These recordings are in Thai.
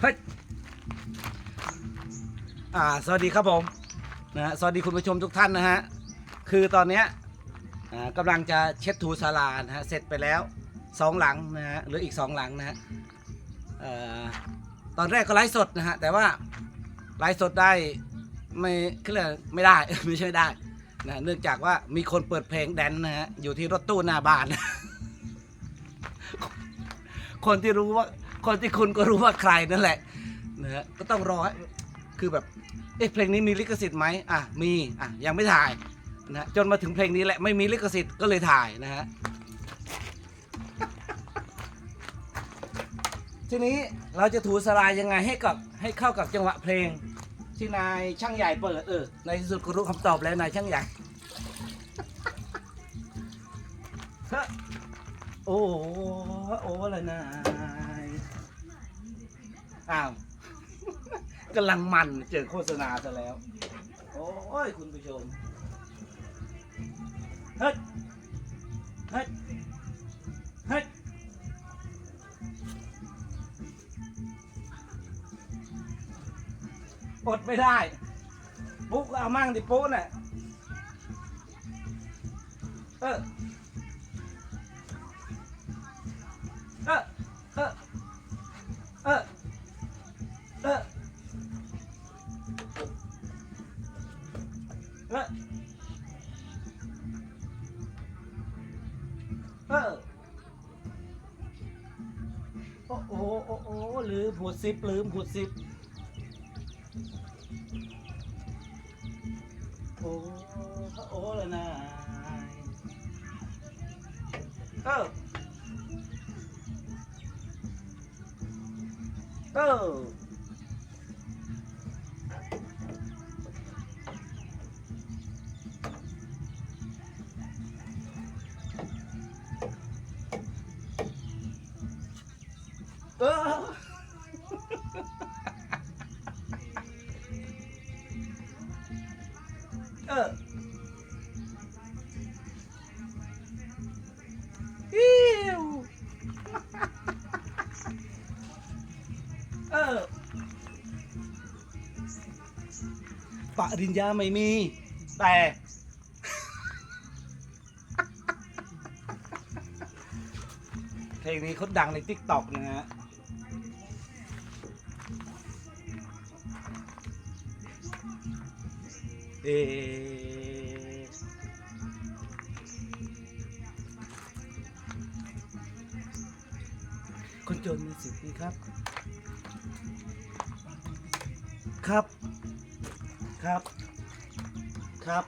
เฮ้ยอ่า สวัสดีครับผมนะฮะสวัสดีคุณผู้ชมทุกท่านนะฮะ คือตอนเนี้ยอ่ากำลังจะเช็ดถูศาลานะฮะ เสร็จไปแล้วสองหลังนะฮะเหรืออีกสองหลังนะฮะเอ่อตอนแรกก็ไลฟ์สดนะฮะ แต่ว่าไลฟ์สดได้ไม่คืออะไรไม่ได้ ไม่ใช่ไม่ได้นะเนื่องจากว่ามีคนเปิดเพลงแดนซ์นะฮะอยู่ที่รถตู้หน้าบ้าน คนที่รู้ว่า คนที่คุณก็รู้ว่าใครนั่นแหละนะฮะก็ต้องรอให้คือแบบเอ๊ะเพลงนี้มีลิขสิทธิ์ไหมอะมีอะยังไม่ถ่ายนะฮะจนมาถึงเพลงนี้แหละไม่มีลิขสิทธิ์ก็เลยถ่ายนะฮะทีนี้เราจะถูสลายยังไงให้กับให้เข้ากับจังหวะเพลง ที่นายช่างใหญ่เปิดเออในที่สุดก็รู้คำตอบแล้วนายช่างใหญ่ฮะโอ้โหโอ้ละนาย อ้าวกำลังมันเจอโฆษณาซะแล้ว โอ้ยคุณผู้ชม เฮ้ย เฮ้ย เฮ้ย อดไม่ได้ ปุ๊กเอามั่งดิปุ๊กน่ะ เออ เออโอ้โหโอ้โหลืมหูสิบลืมหูสิบโอ้โอ้ละนายเออเออ เออเอออิวเออปริญญาไม่มี แต่ เพลงนี้เขาดังในทิกตอกนะฮะ เอคนจนมีสิทธิ์ดีครับ ครับ ครับ ครับ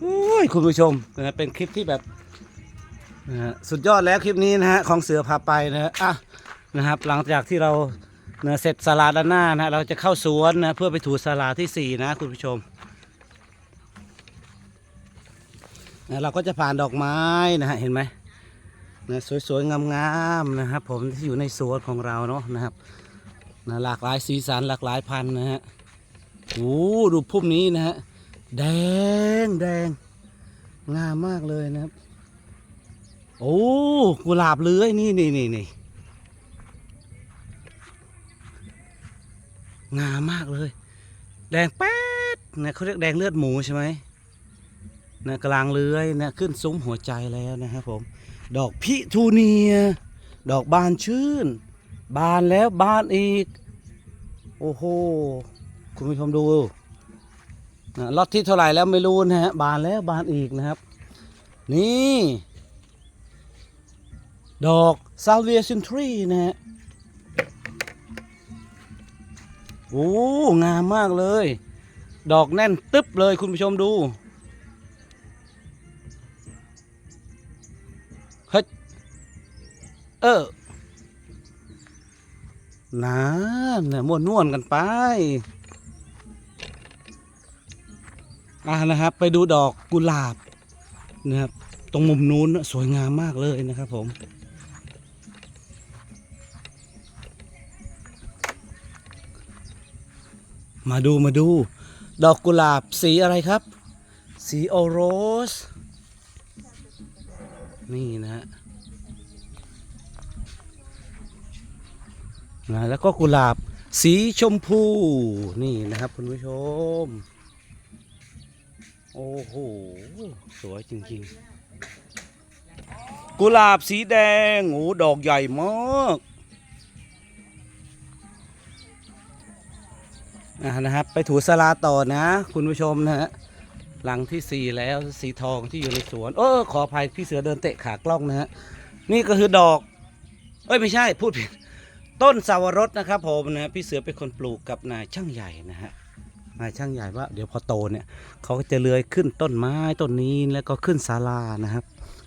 โอ้ย คุณผู้ชมนะฮะเป็นคลิปที่แบบนะฮะสุดยอดแล้วคลิปนี้นะฮะของเสือพาไปนะฮะอะนะครับ หลังจากที่เรา นะเสร็จศาลาด้านหน้านะเราจะเข้าสวนนะเพื่อไปถูศาลาที่สี่นะคุณผู้ชมนะเราก็จะผ่านดอกไม้นะฮะเห็นไหมนะสวยๆงามๆนะครับผมที่อยู่ในสวนของเราเนาะนะครับนะหลากหลายสีสันหลากหลายพันธุ์นะฮะโอ้ดูพุ่มนี้นะฮะแดงแดงงามมากเลยนะครับ โอ้กุหลาบเลื้อยนี่นี่นี่นี่ งามมากเลย แดงแป๊ดนะเขาเรียกแดงเลือดหมูใช่ไหมนะกลังเลื้อยนะขึ้นซุ้มหัวใจแล้วนะครับผม ดอกพิทูเนีย ดอกบานชื่น บานแล้วบานอีก โอ้โห คุณผู้ชมดูนะล็อตที่เท่าไหร่แล้วไม่รู้นะฮะ บานแล้วบานอีกนะครับ นี่ ดอก salvation tree นะฮะ โอ้งามมากเลย ดอกแน่นตึ๊บเลยคุณผู้ชมดูเฮ้ยเออนะเนี่ยม่วนน่วนกันไปอ่านะครับ ไปดูดอกกุหลาบนะครับ ตรงมุมนู้นสวยงามมากเลยนะครับผม มาดูมาดู ดอกกุหลาบสีอะไรครับ สีโอโรส นี่นะฮะแล้วก็กุหลาบสีชมพูนี่นะครับคุณผู้ชม โอ้โห สวยจริงๆ กุหลาบสีแดงโอ้ดอกใหญ่มาก นะครับ ไปถูสลาต่อนะ คุณผู้ชมนะฮะหลังที่สี่แล้วสีทองที่อยู่ในสวน เออขออภัยพี่เสือเดินเตะขากล้องนะฮะนี่ก็คือดอก เอ้ยไม่ใช่พูดผิดต้นสาวรสนะครับผมนะพี่เสือเป็นคนปลูกกับนายช่างใหญ่นะฮะนายช่างใหญ่ว่าเดี๋ยวพอโตเนี่ยเขาก็จะเลื้อยขึ้นต้นไม้ต้นนี้แล้วก็ขึ้นศาลานะครับ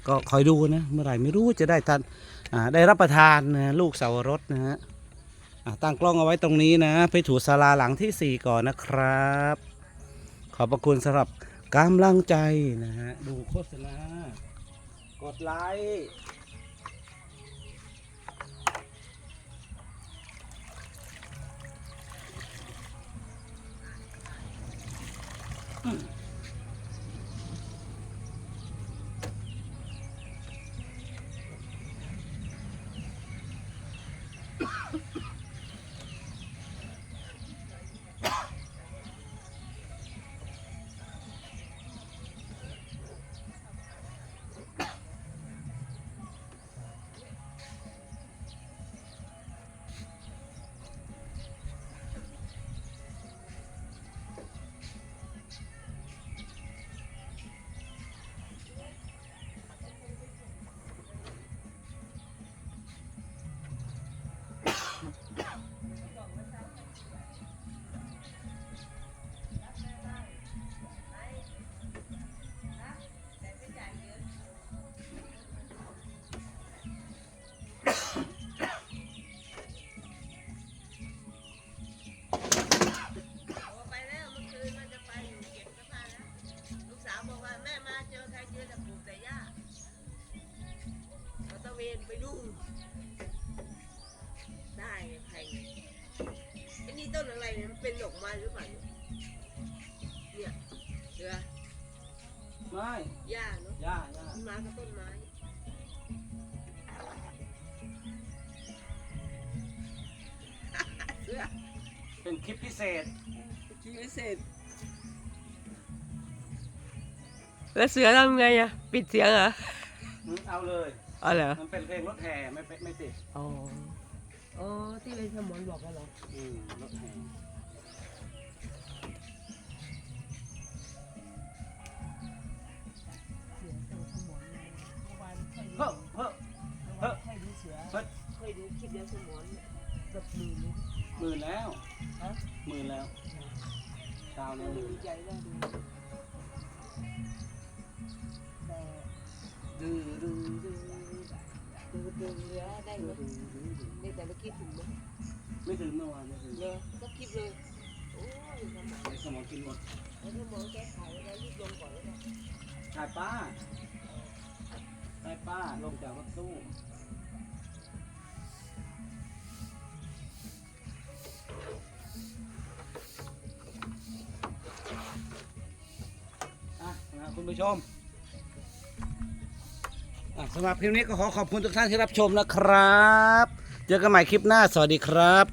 ก็คอยดูนะเมื่อไหร่ไม่รู้จะได้ทันอ่าได้รับประทานนะลูกสาวรสนะฮะ ตั้งกล้องเอาไว้ตรงนี้นะ ไปถูศาลาหลังที่ 4 ก่อนนะครับ ขอบพระคุณสำหรับกำลังใจนะฮะ ดูโฆษณา กดไลค์ไป เนี่ยมันเป็นดอกไม้หรือเปล่าเนี่ยเนี่ยเสือไม่หญ้าเนาะย่าย่าต้นไม้กับต้นไม้เสือเป็นคลิปพิเศษคิดไม่เสร็จแล้วเสือทำไงอะปิดเสียงเหรออืมเอาเลย อ๋อเหรอมันเป็นเพลงรถแห่ไม่เป็นไม่ติดอ๋ออ๋อที่เป็นสมอนบอกกันเหรอ อืมรถแห่ แบบมือนี่หมื่นแล้วฮะหมื่นแล้วดาวแล้วหดูมื่นใจได้ดูแต่ดื้อดื้อดูดูดูเรือได้ไหมได้แต่ละคลิปถึงไหมไม่ถึงเมื่อวานไม่ถึงเลยก็คลิปเลยโอ้ยทำไมในสมองกินหมดแล้วถ้ามองแก้ไขแล้วรีบลงก่อนแล้วกันถ่ายป้าถ่ายป้าลงจากรถตู้ คุณผู้ชมสำหรับคลิปนี้ก็ขอขอบคุณทุกท่านที่รับชมนะครับ เจอกันใหม่คลิปหน้า สวัสดีครับ